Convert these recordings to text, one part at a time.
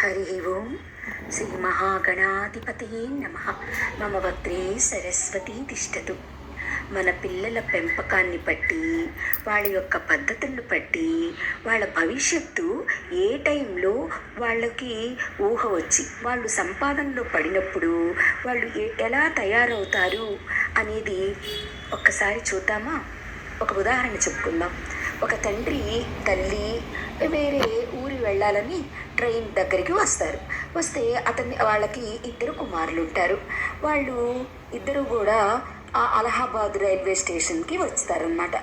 హరి ఓం శ్రీ మహాగణాధిపతయే నమ మమ వక్రే సరస్వతి తిష్టతు మన పిల్లల పెంపకాన్ని బట్టి వాళ్ళ యొక్క పద్ధతులను బట్టి వాళ్ళ భవిష్యత్తు ఏ టైంలో వాళ్ళకి ఊహ వచ్చి వాళ్ళు సంపాదనలో పడినప్పుడు వాళ్ళు ఎలా తయారవుతారు అనేది ఒక్కసారి చూద్దామా? ఒక ఉదాహరణ చెప్పుకుందాం. ఒక తండ్రి తల్లి వేరే ఊరి వెళ్ళాలని ట్రైన్ దగ్గరికి వస్తారు. వస్తే అతని వాళ్ళకి ఇద్దరు కుమారులు ఉంటారు. వాళ్ళు ఇద్దరు కూడా ఆ అలహాబాద్ రైల్వే స్టేషన్కి వస్తారనమాట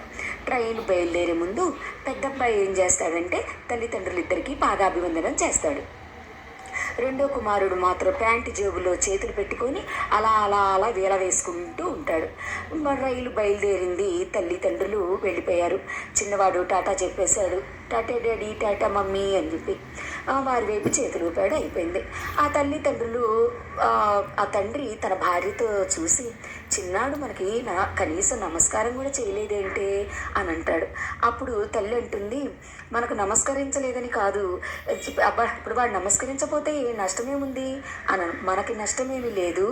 ట్రైన్ బయలుదేరే ముందు పెద్దబ్బాయి ఏం చేస్తాడంటే తల్లిదండ్రులు ఇద్దరికి పాదాభివందనం చేస్తాడు. రెండో కుమారుడు మాత్రం ప్యాంటు జేబులో చేతులు పెట్టుకొని అలా అలా అలా వేల వేసుకుంటూ ఉంటాడు. రైలు బయలుదేరింది తల్లిదండ్రులు వెళ్ళిపోయారు. చిన్నవాడు టాటా చెప్పేశాడు టాటా డాడీ టాటా మమ్మీ అని చెప్పి వారి వైపు చేతులు ఊపాడు అయిపోయింది. ఆ తల్లిదండ్రులు ఆ, ఆ తండ్రి తన భార్యతో చూసి చిన్నాడు మనకి నా కనీసం నమస్కారం కూడా చేయలేదేంటే? అని అంటాడు. అప్పుడు తల్లి అంటుంది మనకు నమస్కరించలేదని కాదు. అబ్బా ఇప్పుడు వాడు నమస్కరించకపోతే ఏ నష్టమేముంది? అని మనకి నష్టమేమి లేదు.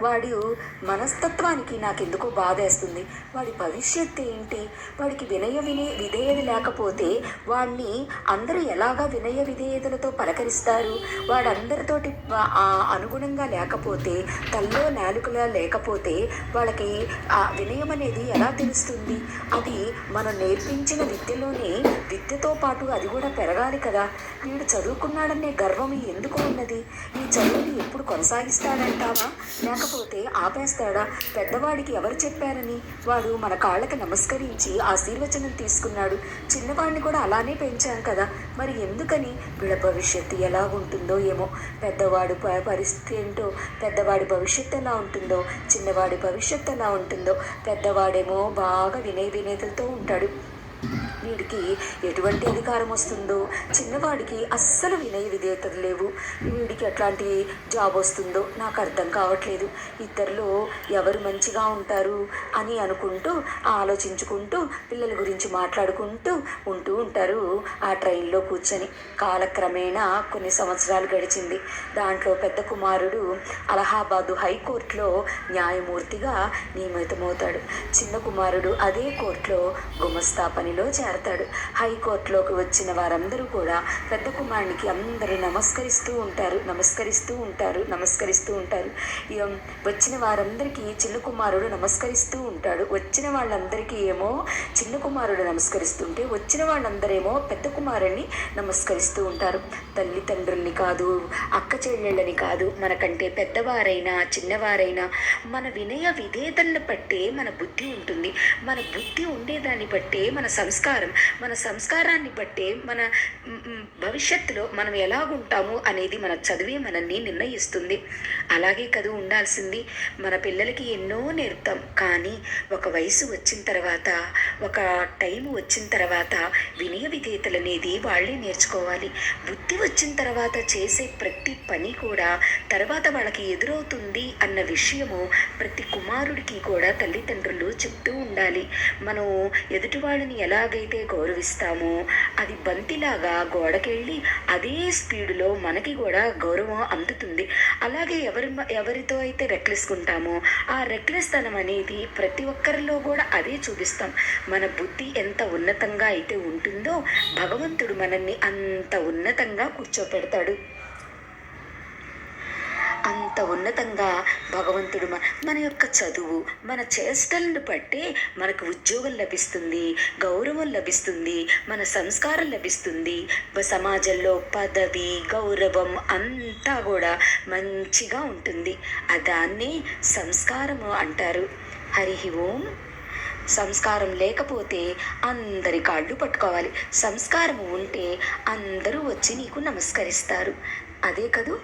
వాడు మనస్తత్వానికి నాకు ఎందుకో బాధేస్తుంది. వాడి భవిష్యత్తు ఏంటి వాడికి వినయ వినే విధేయత లేకపోతే వాడిని అందరూ ఎలాగా వినయ విధేయతలతో పలకరిస్తారు? వాడందరితోటి అనుగుణంగా లేకపోతే తల్లో నాలుకలా లేకపోతే వాళ్ళకి ఆ వినయం అనేది ఎలా తెలుస్తుంది? అది మనం నేర్పించిన విద్యలోనే విద్యతో పాటు అది కూడా పెరగాలి కదా. వీడు చదువుకున్నాడనే గర్వం ఎందుకు ఉన్నది? ఈ చదువుని ఎప్పుడు కొనసాగిస్తాడంటావా? లేకపోతే ఆపేస్తాడా? పెద్దవాడికి ఎవరు చెప్పారని? వాడు మన కాళ్ళకి నమస్కరించి ఆశీర్వచనం తీసుకున్నాడు. చిన్నవాడు చిన్నవాడిని కూడా అలానే పెంచాం కదా. మరి ఎందుకని? వీళ్ళ భవిష్యత్తు ఎలా ఉంటుందో ఏమో. పెద్దవాడు పరిస్థితి ఏంటో? పెద్దవాడి భవిష్యత్తు ఎలా ఉంటుందో? చిన్నవాడి భవిష్యత్తు ఎలా ఉంటుందో? పెద్దవాడేమో బాగా వినయ వినేతలతో ఉంటాడు. వీడికి ఎటువంటి అధికారం వస్తుందో చిన్నవాడికి అస్సలు వినయ విధేయతలు లేవు. వీడికి ఎట్లాంటి జాబ్ వస్తుందో నాకు అర్థం కావట్లేదు. ఇద్దరిలో ఎవరు మంచిగా ఉంటారు అని అనుకుంటూ ఆలోచించుకుంటూ పిల్లల గురించి మాట్లాడుకుంటూ ఉంటూ ఉంటారు ఆ ట్రైన్లో కూర్చొని. కాలక్రమేణా కొన్ని సంవత్సరాలు గడిచింది. దాంట్లో పెద్ద కుమారుడు అలహాబాదు హైకోర్టులో న్యాయమూర్తిగా నియమితమవుతాడు. చిన్న కుమారుడు అదే కోర్టులో గుమస్తా పనిలో చేరతాడు. హైకోర్టులోకి వచ్చిన వారందరూ కూడా పెద్ద కుమారునికి అందరూ నమస్కరిస్తూ ఉంటారు. నమస్కరిస్తూ ఉంటారు. నమస్కరిస్తూ ఉంటారు. వచ్చిన వారందరికీ చిన్న కుమారుడు నమస్కరిస్తూ ఉంటాడు. వచ్చిన వాళ్ళందరికీ ఏమో చిన్న కుమారుడు నమస్కరిస్తుంటే వచ్చిన వాళ్ళందరేమో పెద్ద కుమారుడిని నమస్కరిస్తూ ఉంటారు. తల్లిదండ్రుల్ని కాదు అక్క చెల్లెళ్ళని కాదు మనకంటే పెద్దవారైనా చిన్నవారైనా మన వినయ విధేయతలను బట్టే మన బుద్ధి ఉంటుంది. మన బుద్ధి ఉండేదాన్ని బట్టే మన సంస్కారం మన సంస్కారాన్ని బట్టే మన భవిష్యత్తులో మనం ఎలాగుంటాము అనేది మన చదివే మనల్ని నిర్ణయిస్తుంది. అలాగే కదు ఉండాల్సింది మన పిల్లలకి ఎన్నో నేర్పుతాం. కానీ ఒక వయసు వచ్చిన తర్వాత ఒక టైం వచ్చిన తర్వాత వినయ విధేయతలు అనేది వాళ్ళే నేర్చుకోవాలి. బుద్ధి వచ్చిన తర్వాత చేసే ప్రతి పని కూడా తర్వాత వాళ్ళకి ఎదురవుతుంది అన్న విషయము ప్రతి కుమారుడికి కూడా తల్లిదండ్రులు చెప్తూ ఉండాలి. మనం ఎదుటి వాళ్ళని ఎలాగైతే గౌరవిస్తామో అది బంతిలాగా గోడకెళ్ళి అదే స్పీడులో మనకి కూడా గౌరవం అందుతుంది. అలాగే ఎవరి ఎవరితో అయితే రెక్లెస్కుంటామో ఆ రెక్లెస్తనం అనేది ప్రతి ఒక్కరిలో కూడా అదే చూపిస్తాం. మన బుద్ధి ఎంత ఉన్నతంగా అయితే ఉంటుందో భగవంతుడు మనల్ని అంత ఉన్నతంగా కూర్చోపెడతాడు. అంత ఉన్నతంగా భగవంతుడు మన యొక్క చదువు మన చేష్టలను బట్టి మనకు ఉద్యోగం లభిస్తుంది గౌరవం లభిస్తుంది మన సంస్కారం లభిస్తుంది. సమాజంలో పదవి గౌరవం అంతా కూడా మంచిగా ఉంటుంది. దాన్ని సంస్కారము అంటారు. హరి ఓం. సంస్కారం లేకపోతే అందరి కాళ్ళు పట్టుకోవాలి. సంస్కారం ఉంటే అందరూ వచ్చి నీకు నమస్కరిస్తారు. అదే కదూ?